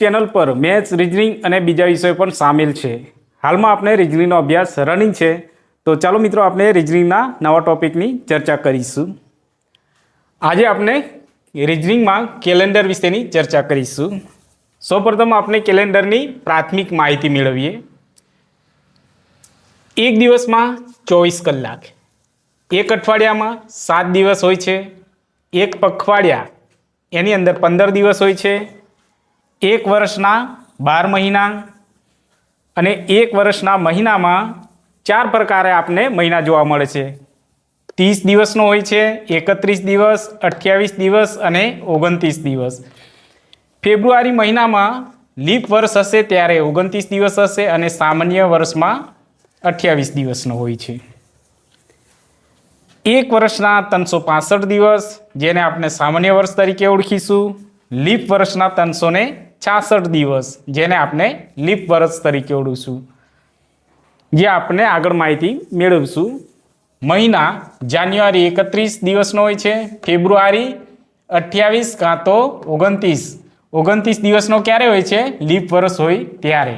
Channel પર maths reasoning અને બીજા વિષયો પણ સામેલ છે. હાલમાં આપણે રિઝનિંગનો અભ્યાસ રનિંગ છે. તો ચાલો મિત્રો, આપણે રિઝનિંગના નવા ટોપિકની ચર્ચા કરીશું. આજે આપણે રિઝનિંગમાં કેલેન્ડર વિશેની ચર્ચા કરીશું. સૌપ્રથમ આપણે કેલેન્ડરની પ્રાથમિક માહિતી મેળવીએ. એક દિવસમાં ચોવીસ કલાક. એક અઠવાડિયામાં સાત દિવસ હોય છે. એક પખવાડિયા, એની અંદર પંદર દિવસ હોય છે. એક વર્ષના બાર મહિના અને એક વર્ષના મહિનામાં ચાર પ્રકારે આપને મહિના જોવા મળે છે. ત્રીસ દિવસનો હોય છે, એકત્રીસ દિવસ, અઠ્યાવીસ દિવસ અને ઓગણત્રીસ દિવસ. ફેબ્રુઆરી મહિનામાં લીપ વર્ષ હશે ત્યારે ઓગણત્રીસ દિવસ હશે અને સામાન્ય વર્ષમાં અઠ્યાવીસ દિવસનો હોય છે. એક વર્ષના ત્રણસો દિવસ, જેને આપણે સામાન્ય વર્ષ તરીકે ઓળખીશું. લીપ વર્ષના ત્રણસો ને છાસઠ દિવસ, જેને આપણે લીપ વર્ષ તરીકે ઓળખશું. જે આપણે આગળ માહિતી મેળવીશું. મહિના જાન્યુઆરી એકત્રીસ દિવસનો હોય છે, ફેબ્રુઆરી અઠ્યાવીસ કાં તો ઓગણત્રીસ. ઓગણત્રીસ દિવસનો ક્યારે હોય છે? લીપ વર્ષ હોય ત્યારે.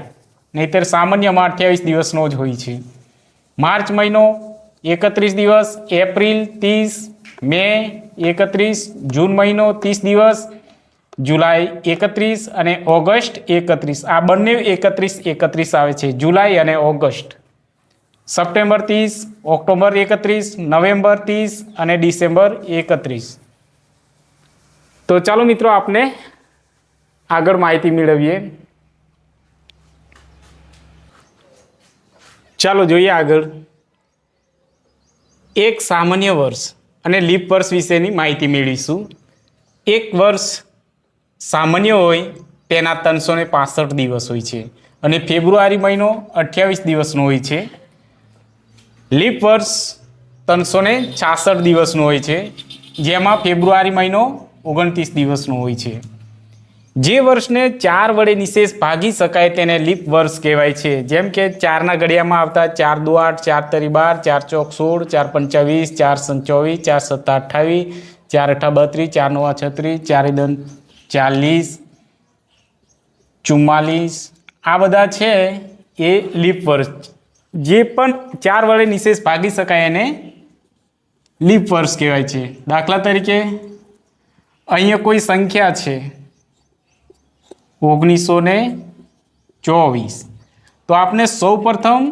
નહીતર સામાન્યમાં અઠ્યાવીસ દિવસનો જ હોય છે. માર્ચ મહિનો એકત્રીસ દિવસ, એપ્રિલ ત્રીસ, મે એકત્રીસ, જૂન મહિનો ત્રીસ દિવસ જુલાઈ એકત્રીસ અને ઓગસ્ટ એકત્રીસ. આ બંને એકત્રીસ એકત્રીસ આવે છે. જુલાઈ અને ઓગસ્ટ. સપ્ટેમ્બર ત્રીસ, ઓક્ટોબર એકત્રીસ, નવેમ્બર ત્રીસ અને ડિસેમ્બર એકત્રીસ. તો ચાલો મિત્રો આપને આગળ માહિતી મેળવીએ. ચાલો જોઈએ આગળ. એક સામાન્ય વર્ષ અને લીપ વર્ષ વિશેની માહિતી મેળવીશું. એક વર્ષ સામાન્ય હોય તેના ત્રણસો ને પાસઠ દિવસ હોય છે. અને ફેબ્રુઆરી મહિનો અઠ્યાવીસ દિવસનો હોય છે. લીપ વર્ષ ત્રણસો ને છાસઠ દિવસનો હોય છે. જેમાં ફેબ્રુઆરી મહિનો ઓગણત્રીસ દિવસનો હોય છે. જે વર્ષને ચાર વડે નિશેષ ભાગી શકાય તેને લીપ વર્ષ કહેવાય છે. જેમ કે ચારના ઘડિયામાં આવતા ચાર દુ આઠ ચાર તરી બાર ચાર ચોક સોળ, ચાર પંચાવીસ, ચાર સંચોવીસ, ચાર સત્તા અઠ્ઠાવીસ, ચાર અઠા બત્રીસ, ચાર નવા છત્રીસ, ચારે દન ચાલીસ, ચુમ્માલીસ, આ બધા છે એ લીપ વર્ષ. જે પણ ચાર વડે નિશેષ ભાગી શકાય એને લીપ વર્ષ કહેવાય છે. દાખલા તરીકે, અહીંયા કોઈ સંખ્યા છે ઓગણીસો ને ચોવીસ. તો આપણે સૌ પ્રથમ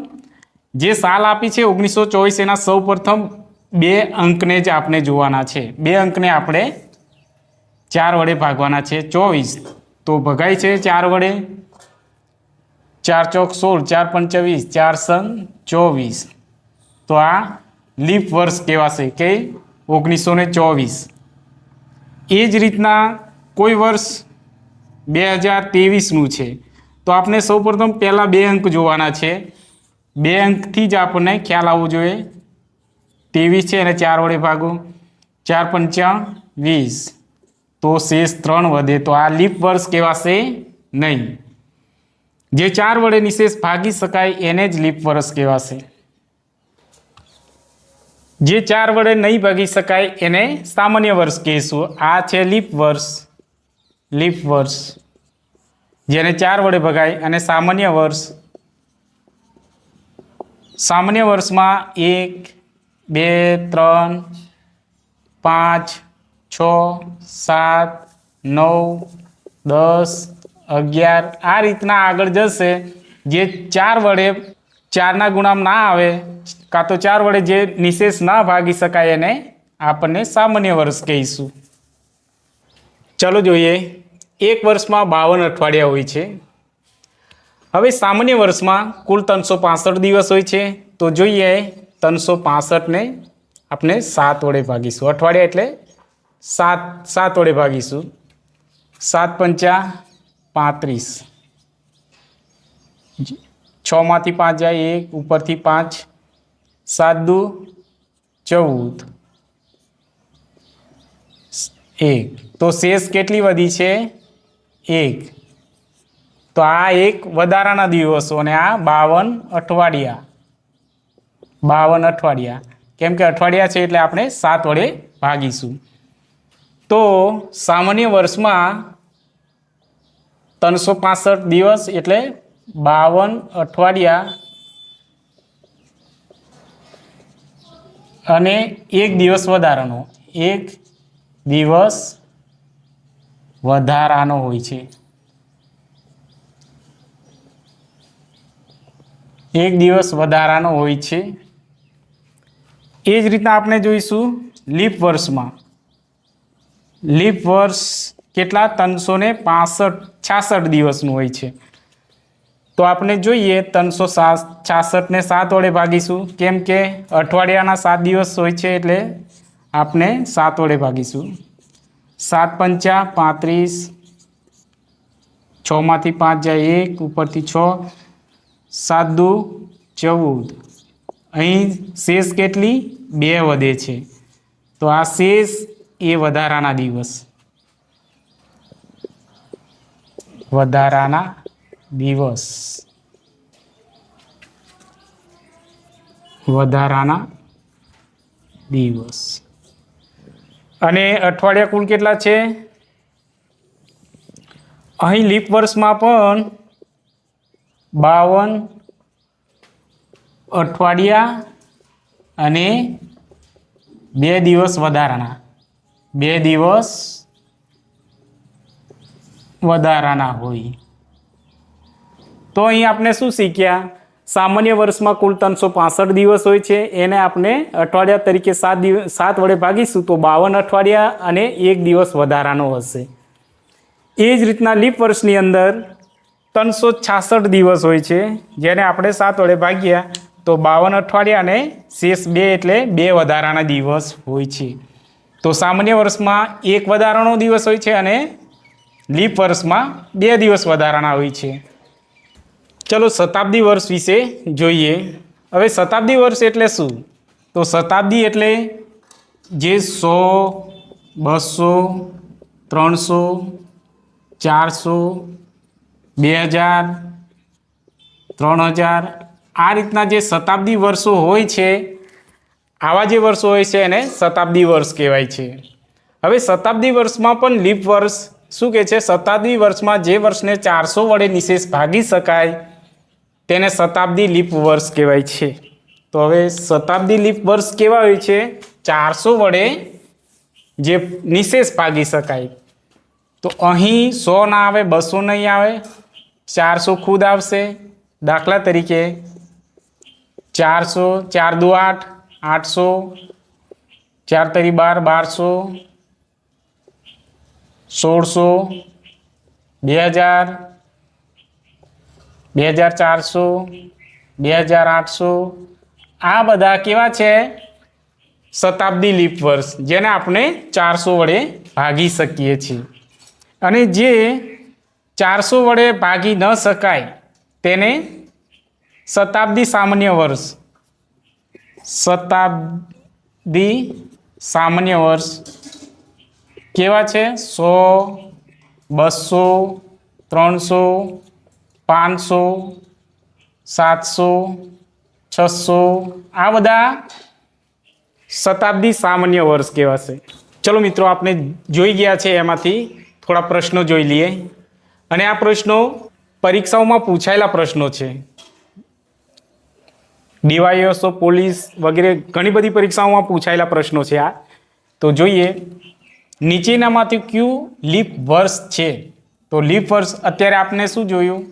જે સાલ આપી છે ઓગણીસો ચોવીસ, એના સૌ પ્રથમ બે અંકને જ આપણે જોવાના છે. બે અંકને આપણે ચાર વડે ભાગવાના છે ચોવીસ. તો ભગાય છે ચાર વડે? ચાર ચોક સોળ, ચાર પંચાવીસ, ચાર સન ચોવીસ. તો આ લીપ વર્ષ કહેવાશે કે ઓગણીસો ને ચોવીસ. એ જ રીતના કોઈ વર્ષ બે હજાર ત્રેવીસનું છે. તો આપણે સૌપ્રથમ પહેલાં બે અંક જોવાના છે. બે અંકથી જ આપણને ખ્યાલ આવવો જોઈએ. ત્રેવીસ છે અને ચાર વડે ભાગો. ચાર પંચા વીસ. તો શેષ ત્રણ વધે. તો આ લીપ વર્ષ કહેવાશે નહીં. જે ચાર વડે નિશેષ ભાગી શકાય એને જ લીપ વર્ષ કહેવાશે. જે ચાર વડે નહીં ભાગી શકાય એને સામાન્ય વર્ષ કહીશું. આ છે લીપ વર્ષ. લીપ વર્ષ. જેને ચાર વડે ભગાય અને સામાન્ય વર્ષ. સામાન્ય વર્ષમાં એક, બે, ત્રણ, પાંચ છ, સાત, નવ, દસ, અગિયાર આ રીતના આગળ જશે. જે ચાર વડે ચારના ગુણામ ના આવે, કાં તો ચાર વડે જે નિશેષ ના ભાગી શકાય એને આપણને સામાન્ય વર્ષ કહીશું. ચાલો જોઈએ. એક વર્ષમાં બાવન અઠવાડિયા હોય છે. હવે સામાન્ય વર્ષમાં કુલ ત્રણસો પાસઠ દિવસ હોય છે. તો જોઈએ ત્રણસો પાસઠને આપણે સાત વડે ભાગીશું. અઠવાડિયા એટલે સાત સાત વડે ભાગીશું. સાત પંચા પાંત્રીસ. છમાંથી પાંચ જાય એક, ઉપરથી પાંચ. સાત દુ ચૌદ. એક. તો શેષ કેટલી વધી છે? એક. તો આ એક વધારાના દિવસો અને આ બાવન અઠવાડિયા. બાવન અઠવાડિયા. કેમ કે અઠવાડિયા છે એટલે આપણે સાત વડે ભાગીશું. તો સામાન્ય વર્ષમાં ત્રણસો પાસઠ દિવસ એટલે બાવન અઠવાડિયા અને એક દિવસ વધારાનો. એક દિવસ વધારાનો હોય છે. એક દિવસ વધારાનો હોય છે. એ જ રીતના આપણે જોઈશું લીપ વર્ષમાં. લીપ વર્ષ કેટલા? ત્રણસો ને પાસઠ, છાસઠ દિવસનું હોય છે. તો આપણે જોઈએ ત્રણસો સાત, છાસઠને સાત વડે ભાગીશું. કેમ કે અઠવાડિયાના સાત દિવસ હોય છે એટલે આપણે સાત વડે ભાગીશું. સાત પંચા પાંત્રીસ, છમાંથી પાંચ જાય એક, ઉપરથી છ. સાત દુ ચૌદ. અહીં શેષ કેટલી? બે વધે છે. તો આ શેષ એ વધારાના દિવસ. વધારાના દિવસ. વધારાના દિવસ. અને અઠવાડિયા કુલ કેટલા છે? અહીં લીપ વર્ષમાં પણ બાવન અઠવાડિયા અને બે દિવસ વધારાના. બે દિવસ વધારાના હોય. તો અહીં આપણે શું શીખ્યા? સામાન્ય વર્ષમાં કુલ ત્રણસો પાસઠ દિવસ હોય છે. એને આપણે અઠવાડિયા તરીકે સાત દિવસ સાત વડે ભાગીશું તો બાવન અઠવાડિયા અને એક દિવસ વધારાનો હશે. એ જ રીતના લીપ વર્ષની અંદર ત્રણસો છાસઠ દિવસ હોય છે. જેને આપણે સાત વડે ભાગ્યા તો બાવન અઠવાડિયા અને શેષ બે એટલે બે વધારાના દિવસ હોય છે. તો સામાન્ય વર્ષમાં એક વધારાનો દિવસ હોય છે અને લીપ વર્ષમાં બે દિવસ વધારાના હોય છે. ચલો શતાબ્દી વર્ષ વિશે જોઈએ. હવે શતાબ્દી વર્ષ એટલે શું? તો શતાબ્દી એટલે જે સો, બસો, ત્રણસો, ચારસો, બે હજાર, ત્રણ હજાર, આ રીતના જે શતાબ્દી વર્ષો હોય છે આવા જે વર્ષો હોય છે એને શતાબ્દી વર્ષ કહેવાય છે. હવે શતાબ્દી વર્ષમાં પણ લીપ વર્ષ શું કહે છે? શતાબ્દી વર્ષમાં જે વર્ષને ચારસો વડે નિશેષ ભાગી શકાય, તેને શતાબ્દી લીપ વર્ષ કહેવાય છે. તો હવે શતાબ્દી લીપ વર્ષ કેવા હોય છે? ચારસો વડે જે નિશેષ ભાગી શકાય. તો અહીં સો ના આવે, બસો નહીં આવે, ચારસો ખુદ આવશે. દાખલા તરીકે ચારસો, ચાર દુ આઠ આઠસો, ચાર તરી બાર બારસો, સોળસો, બે હજાર બે હજાર ચારસો, બે હજાર આઠસો. આ બધા કેવા છે? શતાબ્દી લીપ વર્ષ, જેને આપણે ચારસો વડે ભાગી શકીએ છીએ. અને જે ચારસો વડે ભાગી ન શકાય, તેને શતાબ્દી સામાન્ય વર્ષ શતાબ્દી સામાન્ય વર્ષ કેવા છે? સો, બસો, ત્રણસો, પાંચસો, સાતસો, છસો. આ બધા શતાબ્દી સામાન્ય વર્ષ કહેવાશે ચલો મિત્રો આપણે જોઈ ગયા છે એમાંથી થોડા પ્રશ્નો જોઈ લઈએ. અને આ પ્રશ્નો પરીક્ષાઓમાં પૂછાયેલા પ્રશ્નો છે. ડીવાયએસઓ, પોલીસ વગેરે ઘણી બધી પરીક્ષાઓમાં પૂછાયેલા પ્રશ્નો છે આ. તો જોઈએ, નીચેનામાંથી કયું લીપ વર્ષ છે? તો લીપ વર્ષ અત્યારે આપણે શું જોયું?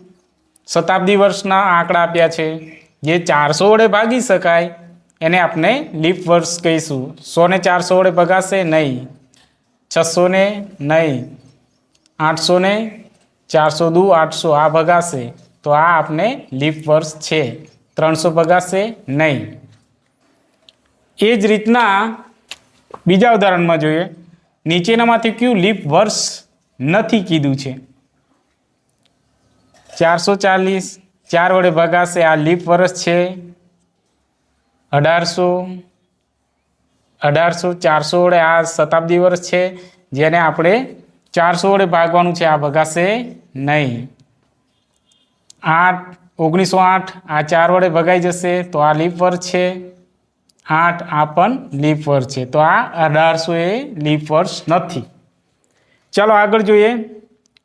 શતાબ્દી વર્ષના આંકડા આપ્યા છે. જે ચારસો વડે ભાગી શકાય, એને આપણે લીપ વર્ષ કહીશું. સોને ચારસો વડે ભગાશે નહીં. છસો ને નહીં. આઠસો ને ચારસો દુ આઠસો આ ભગાશે. તો આ આપણે લીપ વર્ષ છે. ત્રણસો ભગાશે નહીં. એ જ રીતના બીજા ઉદાહરણમાં જોઈએ. નીચેનામાંથી કયું લીપ વર્ષ નથી કીધું છે. ચારસો ચાલીસ, ચાર વડે ભગાશે, આ લીપ વર્ષ છે. અઢારસો અઢારસો, ચારસો વડે આ શતાબ્દી વર્ષ છે. જેને આપણે ચારસો વડે ભાગવાનું છે, આ ભગાશે નહીં. આઠ ઓગણીસો આઠ, આ ચાર વડે ભગાઈ જશે, તો આ લીપ વર્ષ છે. આઠ, આ પણ લીપ વર્ષ છે. તો આ અઢારસો એ લીપ વર્ષ નથી. ચાલો આગળ જોઈએ.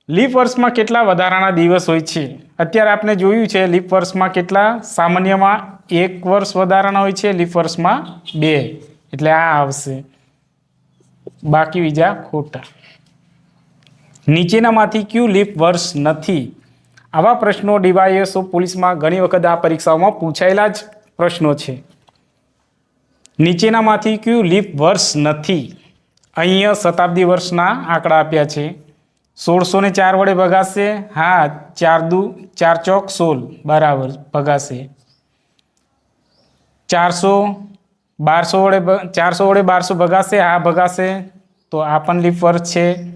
લીપ વર્ષમાં કેટલા વધારાના દિવસ હોય છે? અત્યારે આપણે જોયું છે લીપ વર્ષમાં કેટલા સામાન્યમાં એક વર્ષ વધારાના હોય છે લીપ વર્ષમાં બે. એટલે આ આવશે. બાકી બીજા ખોટા. નીચેનામાંથી ક્યુ લીપ વર્ષ નથી? આવા પ્રશ્નો ડીવાયએસઓ પોલીસમાં ઘણી વખત આ પરીક્ષાઓમાં પૂછાયેલા જ પ્રશ્નો છે. નીચેનામાંથી કયું લીપ વર્ષ નથી? અહીંયા શતાબ્દી વર્ષના આંકડા આપ્યા છે. સોળસો ને ચાર વડે ભગાશે. હા, ચાર દુ, ચાર ચોક, સોળ બરાબર ભગાશે. ચારસો, બારસો વડે ચારસો વડે બારસો ભગાશે. હા, ભગાશે. તો આ પણ લીપ વર્ષ છે.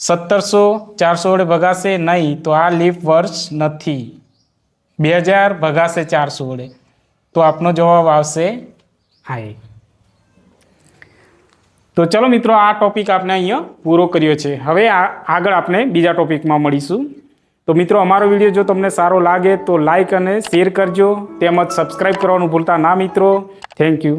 સત્તરસો ચારસો વડે ભગાશે નહીં તો આ લીપ વર્ષ નથી. બે હજાર ભગાશે ચારસો વડે. તો આપનો જવાબ આવશે હા તો ચલો મિત્રો, આ ટોપિક આપણે અહીંયા પૂરો કર્યો છે. હવે આગળ આપણે બીજા ટોપિકમાં મળીશું. તો મિત્રો, અમારો વીડિયો જો તમને સારો લાગે તો લાઇક અને શેર કરજો. તેમજ સબસ્ક્રાઈબ કરવાનું ભૂલતા ના મિત્રો. Thank you